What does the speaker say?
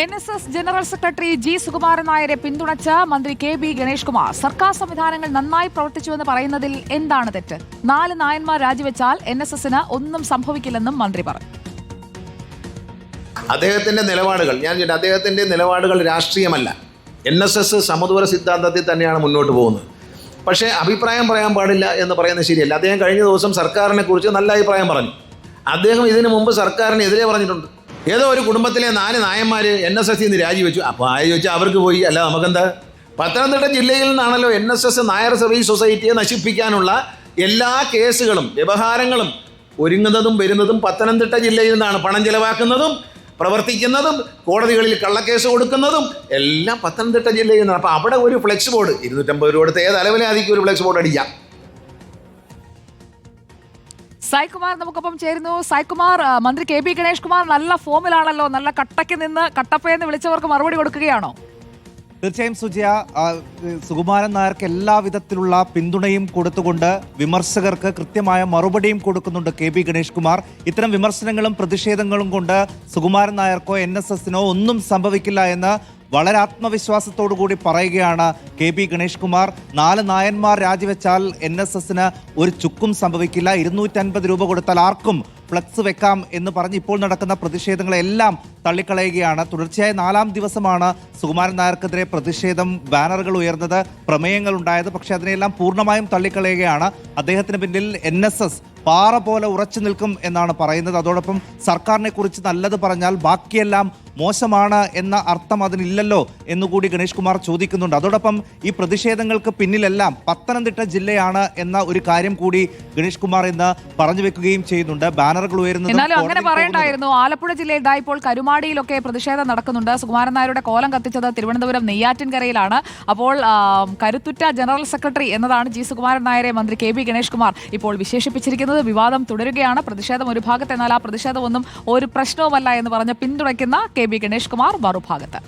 N S S general secretary G Sukumaran നായരെ പിന്തുണച്ച മന്ത്രി കെ ബി ഗണേഷ് കുമാർ സർക്കാർ സംവിധാനങ്ങൾ നന്നായി പ്രവർത്തിച്ചുവെന്ന് പറയുന്നതിൽ എന്താണ് തെറ്റ്? നാല് നായന്മാർ രാജിവെച്ചാൽ എൻ എസ് എസിന് ഒന്നും സംഭവിക്കില്ലെന്നും മന്ത്രി പറഞ്ഞു. അദ്ദേഹത്തിന്റെ നിലപാടുകൾ ഞാൻ അദ്ദേഹത്തിന്റെ നിലപാടുകൾ രാഷ്ട്രീയമല്ല. എൻ എസ് എസ് സമദൂര സിദ്ധാന്തത്തിൽ തന്നെയാണ് മുന്നോട്ട് പോകുന്നത്. പക്ഷേ അഭിപ്രായം പറയാൻ പാടില്ല എന്ന് പറയുന്നത് ശരിയല്ല. അദ്ദേഹം കഴിഞ്ഞ ദിവസം സർക്കാരിനെ കുറിച്ച് നല്ല അഭിപ്രായം പറഞ്ഞു. അദ്ദേഹം ഇതിനു മുമ്പ് സർക്കാരിനെതിരെ പറഞ്ഞിട്ടുണ്ട്. ഏതോ ഒരു കുടുംബത്തിലെ നാല് നായന്മാർ എൻ എസ് എസ് നിന്ന് രാജിവെച്ചു. അപ്പോൾ ആര് ചോദിച്ചാൽ അവർക്ക് പോയി. അല്ല നമുക്കെന്താ? പത്തനംതിട്ട ജില്ലയിൽ നിന്നാണല്ലോ N S S Nair service സൊസൈറ്റിയെ നശിപ്പിക്കാനുള്ള എല്ലാ കേസുകളും വ്യവഹാരങ്ങളും ഒരുങ്ങുന്നതും വരുന്നതും പത്തനംതിട്ട ജില്ലയിൽ നിന്നാണ് പണം ചിലവാക്കുന്നതും പ്രവർത്തിക്കുന്നതും കോടതികളിൽ കള്ളക്കേസ് കൊടുക്കുന്നതും എല്ലാം പത്തനംതിട്ട ജില്ലയിൽ നിന്നാണ്. അപ്പോൾ അവിടെ ഒരു ഫ്ലെക്സ് ബോർഡ് ഇരുന്നൂറ്റമ്പത് രൂപ കൊടുത്ത് ഏത് അലവിലാതിക്കും ഒരു ഫ്ലെക്സ് ബോർഡ് അടിക്കാം? സായ്കുമാർ നമുക്കൊപ്പം ചേരുന്നു. സായ്കുമാർ മന്ത്രി കെ പി ഗണേഷ് കുമാർ നല്ല ഫോമിലാണല്ലോ. നല്ല കട്ടയ്ക്ക് നിന്ന് കട്ടപ്പയെന്ന് വിളിച്ചവർക്ക് മറുപടി കൊടുക്കുകയാണോ? തീർച്ചയായും സുജയ സുകുമാരൻ നായർക്ക് എല്ലാവിധത്തിലുള്ള പിന്തുണയും കൊടുത്തുകൊണ്ട് വിമർശകർക്ക് കൃത്യമായ മറുപടിയും കൊടുക്കുന്നുണ്ട് കെ പി ഗണേഷ് കുമാർ. ഇത്തരം വിമർശനങ്ങളും പ്രതിഷേധങ്ങളും കൊണ്ട് സുകുമാരൻ നായർക്കോ എൻ എസ് എസിനോ ഒന്നും സംഭവിക്കില്ല എന്ന് വളരെ ആത്മവിശ്വാസത്തോടു കൂടി പറയുകയാണ് കെ പി ഗണേഷ് കുമാർ. നാല് നായന്മാർ രാജിവെച്ചാൽ എൻ എസ് എസിന് ഒരു ചുക്കും സംഭവിക്കില്ല. ഇരുന്നൂറ്റൻപത് രൂപ കൊടുത്താൽ ആർക്കും ഫ്ലക്സ് വെക്കാം എന്ന് പറഞ്ഞ് ഇപ്പോൾ നടക്കുന്ന പ്രതിഷേധങ്ങളെല്ലാം തള്ളിക്കളയുകയാണ്. തുടർച്ചയായ നാലാം ദിവസമാണ് സുകുമാരൻ നായർക്കെതിരെ പ്രതിഷേധം ബാനറുകൾ ഉയർന്നത് പ്രമേയങ്ങൾ ഉണ്ടായത്. പക്ഷേ അതിനെല്ലാം പൂർണമായും തള്ളിക്കളയുകയാണ്. അദ്ദേഹത്തിന് പിന്നിൽ എൻ പാറ പോലെ ഉറച്ചു നിൽക്കും എന്നാണ് പറയുന്നത്. അതോടൊപ്പം സർക്കാരിനെ കുറിച്ച് നല്ലത് പറഞ്ഞാൽ ബാക്കിയെല്ലാം മോശമാണ് എന്ന അർത്ഥം അതിനില്ലല്ലോ എന്നുകൂടി ഗണേഷ് കുമാർ ചോദിക്കുന്നുണ്ട്. അതോടൊപ്പം ഈ പ്രതിഷേധങ്ങൾക്ക് പിന്നിലെല്ലാം പത്തനംതിട്ട ജില്ലയാണ് എന്ന ഒരു കാര്യം കൂടി ഗണേഷ് കുമാർ ഇന്ന് പറഞ്ഞു വെക്കുകയും ചെയ്യുന്നുണ്ട്. ബാനറുകൾ ഉയരുന്നത് എന്നാലും അങ്ങനെ പറയണ്ടായിരുന്നു. ആലപ്പുഴ ജില്ലയിൽ ദാ ഇപ്പോൾ കരുമാടിയിലൊക്കെ പ്രതിഷേധം നടക്കുന്നുണ്ട്. സുകുമാരൻ നായരുടെ കോലം കത്തിച്ചത് തിരുവനന്തപുരം നെയ്യാറ്റിൻകരയിലാണ് അപ്പോൾ കരുത്തുറ്റ ജനറൽ സെക്രട്ടറി എന്നതാണ് ജി സുകുമാരൻ നായരെ മന്ത്രി കെ ബി ഗണേഷ് കുമാർ ഇപ്പോൾ വിശേഷിപ്പിച്ചിരിക്കുന്നത്. വിവാദം തുടരുകയാണ്. പ്രതിഷേധം ഒരു ഭാഗത്ത് എന്നാൽ ആ പ്രതിഷേധമൊന്നും ഒരു പ്രശ്നവുമല്ല എന്ന് പറഞ്ഞ് പിന്തുണയ്ക്കുന്ന കെ ബി ഗണേഷ് കുമാർ മറുഭാഗത്ത്.